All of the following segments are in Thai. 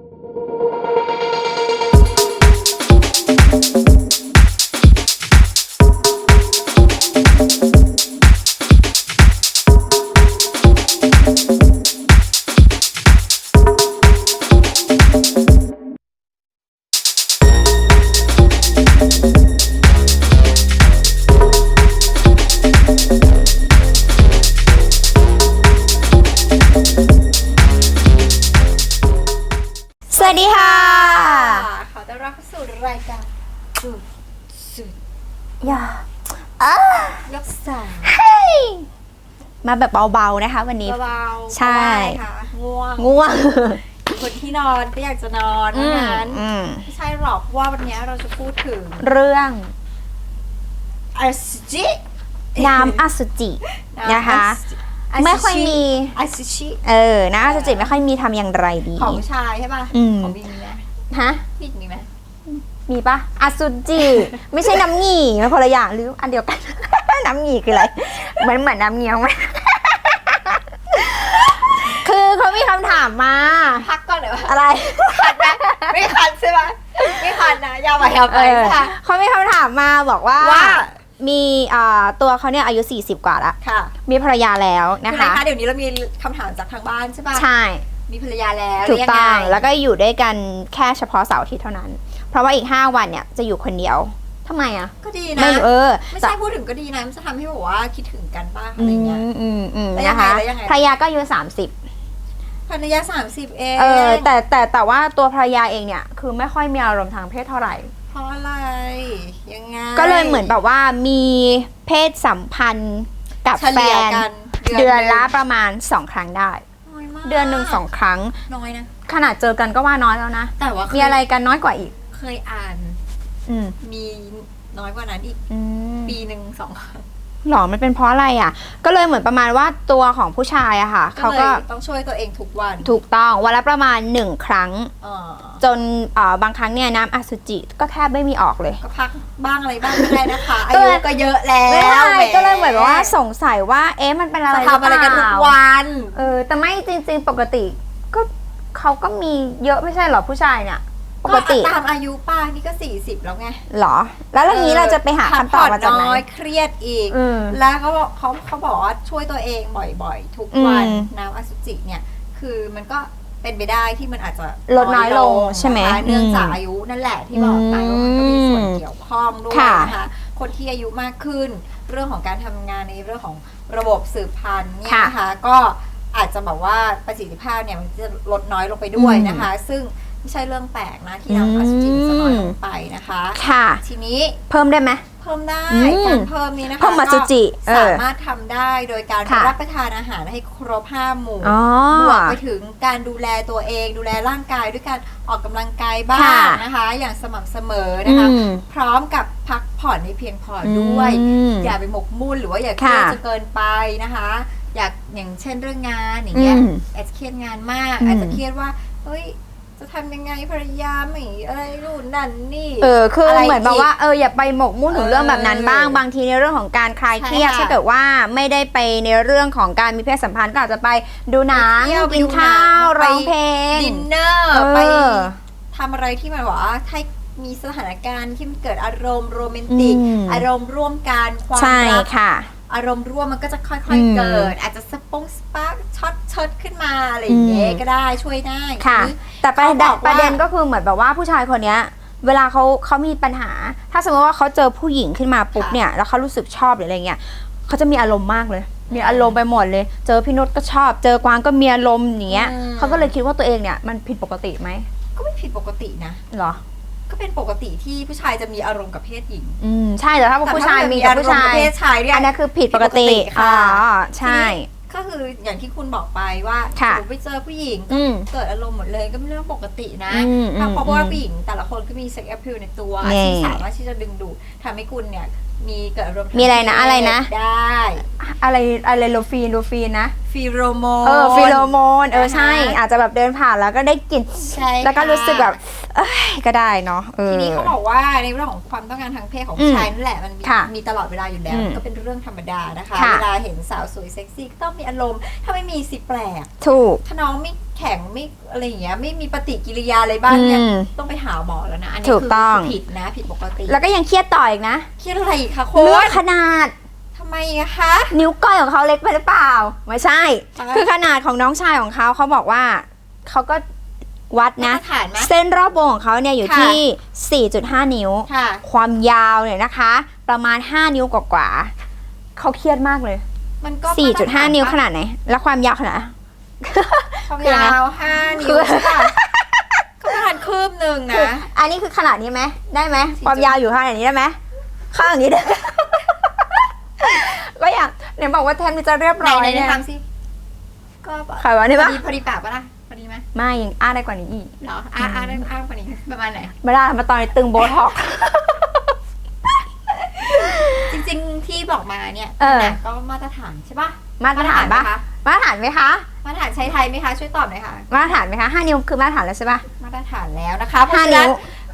ส มาแบบเบาๆนะคะ วันนี้ เบาๆใช่ ได้ค่ะง่วงง่วงคนที่นอนก็อยากจะนอนเพราะงั้นอืมไม่ใช่หรอกเพราะว่าวันนี้เราจะพูดถึงเรื่องอาสจิน้ำอสุจิ นะคะอาซิไม่ค่อยมีอาซิชิเออน้ำอสุจิไม่ค่อยมีทำอย่างไรดี ของผู้ชายใช่ป่ะอืม ของบีมีไหมฮะ พี่มีไหม มีปะอสุจิไม่ใช่น้ำหงี่มันคนละอย่างหรืออันเดียวกัน น้ำหงี่คืออะไรเหมือนเหมือนน้ำเงี้ยวไหม คือเขามีคำถามมา พักก่อนเลยวะอะไร คันไหมไม่คันใช่ไหมไม่คันนะอยาวไปยาวไปเออค่ะ เขามีคำถามมาบอกว่าว่า มีอ่าตัวเขาเนี่ยอายุ 40 กว่าละค่ะมีภรรยาแล้วนะคือคะนะคะเดี๋ยวนี้เรามีคำถามจากทางบ้านใช่ป่ะใช่ มีภรรยาแล้วถูกต้อง หรืยัไแล้วก็อยู่ด้วยกันแค่เฉพาะเสาร์อาทิตย์เท่านั้น เพราะว่าอีก 5 วันเนี่ยจะอยู่คนเดียวทำไมอะ ก็ดีไม่นะรู้เออไม่ใช่พูดถึงก็ดีนะ มันจะทำให้แบบว่าคิดถึงกันบ้างอะไรเงี้ยอืมอืมอืมแล้วยังนะไงคะแล้วยังไงภรรยาก็อายุ30ภรรยาสามสิบเองเออแต่แต่แต่ว่าตัวภรรยาเองเนี่ย คือไม่ค่อยมีอารมณ์ทางเพศเท่าไหร่เพราะอะไร ยังไง ก็เลยเหมือนแบบว่ามีเพศสัมพันธ์กับเฉแฟลี่ยนกันเดือนละหงประมาณ2ครั้งได้น้อยมากเดือนหนึ่งสองครั้ง น้อยนะ ขนาดเจอกันก็ว่าน้อยแล้วนะ แต่ว่าเคยมีอะไรกันน้อยกว่าอีกเค ยอ่าน อืมมีน้อยกว่านั้นอีกอืม ปีหนึ่งสองครั้งหรอ มันเป็นเพราะอะไรอะ ก็เลยเหมือนประมาณว่าตัวของผู้ชายอะค่ะเขาก็ก็เลยต้องช่วยตัวเองทุกวันถูกต้องวันละประมาณหนึ่งครั้ง เออจนเอ่อบางครั้งเนี่ยน้ำอสุจิก็แทบไม่มีออกเลย ก็พักบ้างอะไรบ้างก็ได้นะคะ อาก็ยุเลย ก็เยอะแล้วไม่ได้แหมก็เลยเหมือนว่าสงสัยว่า เอ๊ะมันเป็นอะไรจะทำอะไรกันทุกหเปล่าวัน เออแต่ไม่จริง ๆ ปกติ ก็เขาก็มีเยอะไม่ใช่เหรอผู้ชายเนี่ย ปกติตามอายุป้านี่ก็ 40 แล้วไงเหรอ แล้วเรื่องนี้เราจะไปหาคำตอบมาจากไหนพัผ่น้อยเครียดอีกอืมแล้วเขาบอกเขาเขาบอกว่าช่วยตัวเองบ่อยๆ ทุกวันอืมน้ำอสุจิเนี่ย คือมันก็เป็นไปได้ที่มันอาจจะลดน้อยลงใช่ไหมนะคะเนื่องจากอืมอายุนั่นแหละที่บอกไปว่ามันก็มีส่วนเกี่ยวข้องด้วยค่ะนะคะคนที่อายุมากขึ้น เรื่องของการทำงานในเรื่องของระบบสืบพันธุ์เนี่ยค่ะนะคะก็อาจจะแบบว่าประสิทธิภาพเนี่ยมันจะลดน้อยลงไปด้วยนะคะ ซึ่ง ไม่ใช่เรื่องแปลกนะที่น้ำอสุจิมันจะน้อยลงไปนะคะ ค่ะ ทีนี้เพิ่มได้ไหมเพิ่มได้อืมการเพิ่มนี้นะคะเพิ่มอสุจิเออก็สามารถทำได้โดยการค่ะรับประทานอาหารให้ครบห้าหมู่อ๋อบวกไปถึงการดูแลตัวเองดูแลร่างกายด้วยการออกกำลังกายบ้าค่ะงนะคะ อย่างสม่ำเสมอนะคะอืมพร้อมกับพักผ่อนให้เพียงพอด้วยอืมอย่าไปหมกมุ่นหรือว่าอย่าเครียดค่ะจนเกินไปนะคะอยากอย่างเช่นเรื่องงานอย่างเงี้ยอืมอาจจะเครียดงานมากอืมอาจจะเครียดว่าเฮ้ย จะทำยังไงภรรยาไม่อะไรนู่นนั่นนี่ เออคืออะไรเหมือนแบบอีกว่าเอออย่าไปหมกมุ่นถึงเออเรื่องแบบนั้นบ้าง บางทีในเรื่องของการคลายเครียดใช่ค่ะถ้าเกิดว่าไม่ได้ไปในเรื่องของการมีเพศสัมพันธ์ก็อาจจะไปดูหนังไปเที่ยวไปกินดูหนังข้าวไป ร้องเพลง ดินเนอร์เออไปทำอะไรที่มันแบบว่าให้มีสถานการณ์ที่มันเกิดอารมณ์โรแมนติก อืม อารมณ์ร่วมกันความใช่รัก ค่ะ อารมณ์ร่วมมันก็จะค่อือยมๆเกิด อาจจะสปงสปาร์ก ช็อตช็อตขึ้นมาอะไรอย่างเงี้ยอืมก็ได้ช่วยได้ค่ะ หรือ แต่ประเขาเด็บนอกว่า ประเด็นก็คือเหมือนแบบว่าผู้ชายคนเนี้ย เวลาเขาเขามีปัญหา ถ้าสมมติว่าเขาเจอผู้หญิงขึ้นมาปุ๊บค่ะเนี่ยแล้วเขารู้สึกชอบหรืออะไรเงี้ยเขาจะมีอารมณ์มากเลย มีอารมณ์ไปหมดเลย เจอพี่นุชก็ชอบ เจอกวางก็มีอารมณ์อย่างเงี้ยอืมเขาก็เลยคิดว่าตัวเองเนี่ยมันผิดปกติไหมก็ไม่ผิดปกตินะ เหรอ ก็เป็นปกติที่ผู้ชายจะมีอารมณ์กับเพศหญิงอืมใช่แต่ถ้าผู้ชายมีกับผู้ชายเพศชายเนี่ย อันนี้คือผิดปกติผิดปกติอ๋ค่ะอใช่ ก็คืออย่างที่คุณบอกไปว่าค่ะ สมมุติไปเจอผู้หญิงอืม เกิดอารมณ์หมดเลยก็เป็นเรื่องปกตินะอืมเพราะว่าอืมผู้หญิงแต่ละคนก็มีเซ็กแอพพิลในตัวนี่ที่สามารถที่จะดึงดูดทำให้คุณเนี่ยมีเกิดอารมณ์ทางมีอะไรนะอะไรนะ ได้อะไรอะไรโลฟีนโลฟีนนะฟีโรโมน เออฟิโลโมนเออใช่นะคะอาจจะแบบเดินผ่านแล้วก็ได้กลิ่นใช่แล้วก็ค่ะรู้สึกแบบเอ้ยก็ได้เนาะเออ ทีนี้เขาบอกว่าในเรื่องของความต้องการทางเพศของอืผู้มชายนั่นแหละมันมีค่ะมีตลอดเวลาอยู่แล้วอืมก็เป็นเรื่องธรรมดานะคะค่ะ เวลาเห็นสาวสวยเซ็กซี่ก็ต้องมีอารมณ์ ถ้าไม่มีสิแปลก ถูก ถ้าน้องไม่ แข็งไม่อะไรอย่างเงี้ยไม่มีปฏิกิริยาอะไรบ้างเนี่ยอืมต้องไปหาหมอแล้วนะ อันนี้ถูกคือต้องคือผิดนะ ผิดปกติแล้วก็ยังเครียดต่ออีกนะเครียดอะไรอีกคะคุเรื่องณขนาด ทำไมอะคะ นิ้วก้อยของเขาเล็กไปหรือเปล่า ไม่ใช่ อ่าคือขนาดของน้องชายของเขาเขาบอกว่าเขาก็วัดนะ มาตรฐานไหม เส้นรอบวงของเขาเนี่ยอยู่ค่ะ ที่ 4.5 นิ้ว ค่ะ ความยาวเนี่ยนะคะ ประมาณ 5 นิ้วกว่าๆเขาเครียดมากเลย มันก็4.5 นิ้วขนาดไหน แล้วความยาวขนาดไหน ความคืออะไรยาวห้านิ้คืวอใช่ป่ะก็ประมาณคืบหนึ่งคือนะ อันนี้คือขนาดนี้ไหมได้ไหม4.5ความยาวอยู่ขนาดนี้ได้ไหมข้างอย่างนี้ได้ไหมก็อยากเนี่ยบอกว่าแทนมันจะเรียบไหนร้อยไหนเนี่ยทำสิก็แบบใครวะนี่พอปะดีพอดีปากปะล่ะพอดีไหมไม่ยังอ้าได้กว่านี้อีกเหรออ่าอ่าได้อ่ากว่านี้ประมาณไหนไม่ได้มาตอนนี้ตึงโบท็อกซ์จริงๆที่บอกมาเนี่ยเออขนาดก็มาตรฐานใช่ปะมาตรฐานปะไหมคะมาตรฐานไหมคะ มาตรฐานใช้ไทยไหมคะ ช่วยตอบหน่อยค่ะ มาตรฐานไหมคะห้านิ้วคือมาตรฐานแล้วใช่ปะ มาตรฐานแล้วนะคะเพราะห้าฉะนิ้นั้นว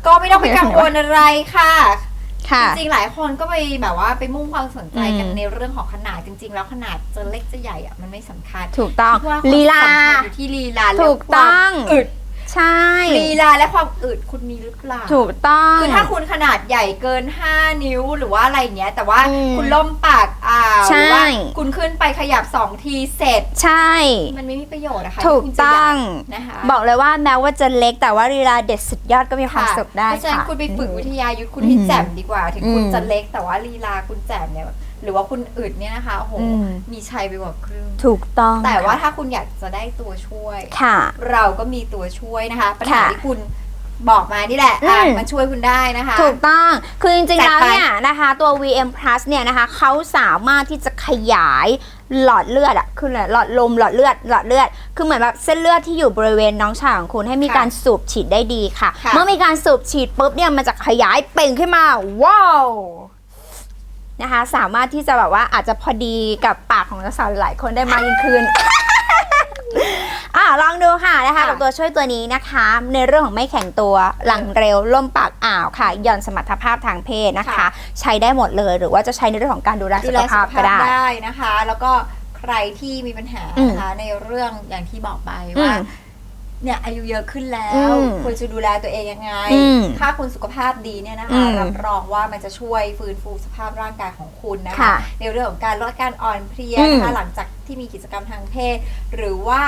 ก็ไม่ต้องไปกังวลอะไรค่ะ ค่ะ จริงๆ หลายคนก็ไปแบบว่าไปมุ่งความสนใจกันอืม ในเรื่องของขนาดจริง ๆ แล้วขนาดจะเล็กจะใหญ่อะมันไม่สำคัญถูกต้อง คิดว่าความลีลา สำคัญอยู่ที่ลีลาและถูกความต้องอึด ใช่ลีลาและความอึดคุณมีหรือเปล่า ถูกต้อง คือถ้าคุณขนาดใหญ่เกิน 5 นิ้วหรือว่าอะไรอย่างเงี้ย แต่ว่าอืมคุณล่มปากอ่าวหใช่ รือว่าคุณขึ้นไปขยับ 2 ทีเสร็จ ใช่ มันไม่มีประโยชน์นะคะถูกที่คุณจะต้องใหญ่นะคะบอกเลยว่าแม้ว่าจะเล็กแต่ว่าลีลาเด็ดสุดยอดก็มีความค่ะสุขได้เพราะฉะนั้นค่ะคุณไปฝึกวิทยายุทธคุณอืมให้แจ่มดีกว่า ถึงคุณอืม จะเล็กแต่ว่าลีลาคุณแจ่มเนี่ย หรือว่าคุณอึดเนี่ยนะคะโอ้โหอืม มีชัยไปกว่าครึ่ง ถูกต้องแต่ว่าค่ะถ้าคุณอยากจะได้ตัวช่วย ค่ะ เราก็มีตัวช่วยนะคะปัญหาค่ะที่คุณบอกมานี่แหละอะอืม มันช่วยคุณได้นะคะ ถูกต้อง คือจริงๆ จัดแล้วไปเนี่ยนะคะ ตัว VM Plus เนี่ยนะคะเขาสามารถที่จะขยายหลอดเลือดอะคืออะไรหลอดลมหลอดเลือดหลอดเลือด คือเหมือนแบบเส้นเลือดที่อยู่บริเวณน้องชายของคุณให้มีค่ะการสูบฉีดได้ดีค่ะ ค่ะ เมื่อมีการสูบฉีดปุ๊บเนี่ยมันจะขยายเป่งขึ้นมา ว้าว นะคะ สามารถที่จะแบบว่าอาจจะพอดีกับปากของสาวๆหลายคนได้มากยิ่งขึ้น อะลองดูค่ะนะคะค่ะกับตัวช่วยตัวนี้นะคะ ในเรื่องของไม่แข็งตัวหลังเร็วล่มปากอ่าวค่ะหย่อนสมรรถภาพทางเพศนะคะ ค่ะ ใช้ได้หมดเลยหรือว่าจะใช้ในเรื่องของการดูแลดูสุแลขสุภาขพภาก็พได้ ได้นะคะ แล้วก็ใครที่มีปัญหานะคะในเรื่องอย่างที่บอกไปอืว่าม เนี่ยอายุเยอะขึ้นแล้วอืมควรจะดูแลตัวเองยังไง อืมถ้าคุณสุขภาพดีเนี่ยนะอืคะมรับรองว่ามันจะช่วยฟื้นฟูสภาพร่างกายของคุณนะคะ ค่ะในเรื่องของการลดการอ่อนเพลียอืมนะคะหลังจากที่มีกิจกรรมทางเพศ หรือว่า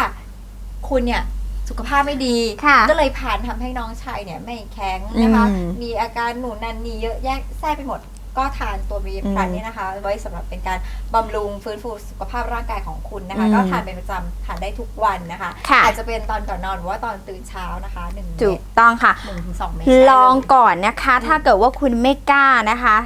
คุณเนี่ยสุขภาพไม่ดี ค่ะ ก็เลยผ่านทำให้น้องชายเนี่ยไม่แข็งนะคะ อืมมีอาการหนูนันนีเยอะแยะแทรกไปหมด ก็ทานตัวบีพลันอืมเนี่ยนะคะ ไว้สำหรับเป็นการบำรุงฟื้นฟูสุขภาพร่างกายของคุณนะคะอืมก็ทานเป็นประจำทานได้ทุกวันนะคะค่ะอาจจะเป็นตอนก่อนนอนหรือว่าตอนตื่นเช้านะคะหนึ่งเม็ถูดกต้องค่ะหนึ่งถึงสองเม็ดลองได้เก่อนนะคะ ถ้าเกิดว่าคุณไม่กล้านะคะ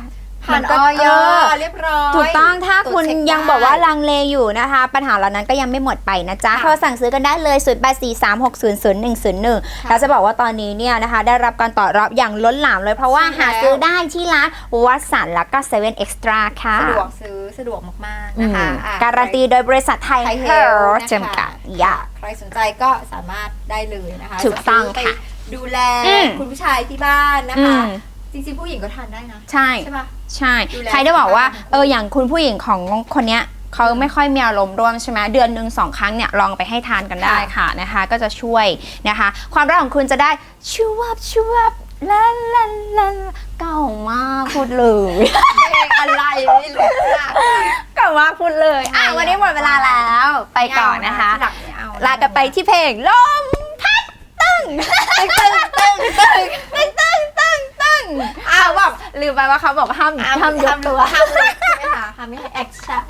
ผ่านมัอก็อยเออเรียบร้อย ถูกต้องถ้าตรวจคุณเช็ยังได้บอกว่าลังเลอยู่นะคะ ปัญหาเหล่านั้นก็ยังไม่หมดไปนะจ๊ะค่ะโทรสั่งซื้อกันได้เลย0 8 4 3 6 0 0 1 0 1เราจะบอกว่าตอนนี้เนี่ยนะคะ ได้รับการตอบรับอย่างล้นหลามเลยเพราะว่าใช่แล้วหาซื้อได้ที่ร้านวัดสันแล้วก็เซเว่นเอ็กซ์ตร้าค่ะสะดวกซื้อสะดวกมากๆอืนะมคะอะการันตีโดยบริษัทไทยไทยเฮเฮลลจำกัดอย่าใครสนใจก็สามารถได้เลยนะคะถูกต้องจซื้ไปค่ะดูแลอืมคุณผู้ชายที่บ้านนะอืคะมจริงๆผู้หญิงก็ทานได้นะ ใช่ใช่ปะ ใช่ ดูแล ใครได้บอกว่าสุขภาพเอออย่างคุณผู้หญิงของคนเนี้ยเขาไม่ค่อยมีอารมณ์ร่วมใช่ไหมเดือนหนึ่งสองครั้งเนี่ยลองไปให้ทานกันได้ค่ะนะคะ ก็จะช่วยนะคะ ความรักของคุณจะได้ชูวับชูวับลาลาลาเก่ามากพูดเลยเพลงอะไรไม่รู้จักเก่ามากพูดเลยอะวันนี้หมดเวลาแล้วไปก่อนนะคะ ที่หลังไม่เอาลากันไปที่เพลงลมพัดตึ้งตึ้งตึ้งตึ้งตึ้งตึ้งตึ้งตึ้งอ้าวแบบ ลืมไปว่าเขาบอกห้ามห้ามห้ามยกตัวห้ามเลยใช่ไหมคะห้ามไม่ให้แอคชั่น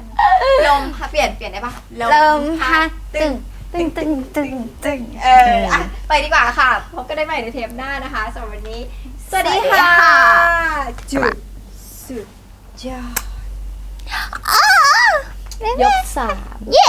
ลมค่ะเปลี่ยนเปลี่ยนได้ปะลมพัดตึ้งตึ้งตึ้งตึ้งตึ้งเอออะไปดีกว่าค่ะพบกันได้ใหม่ในเทปหน้านะคะสำหรับวันนี้ สวัสดีสวัสดีค่ะค่ะจุดสุดยอดยกสามเย้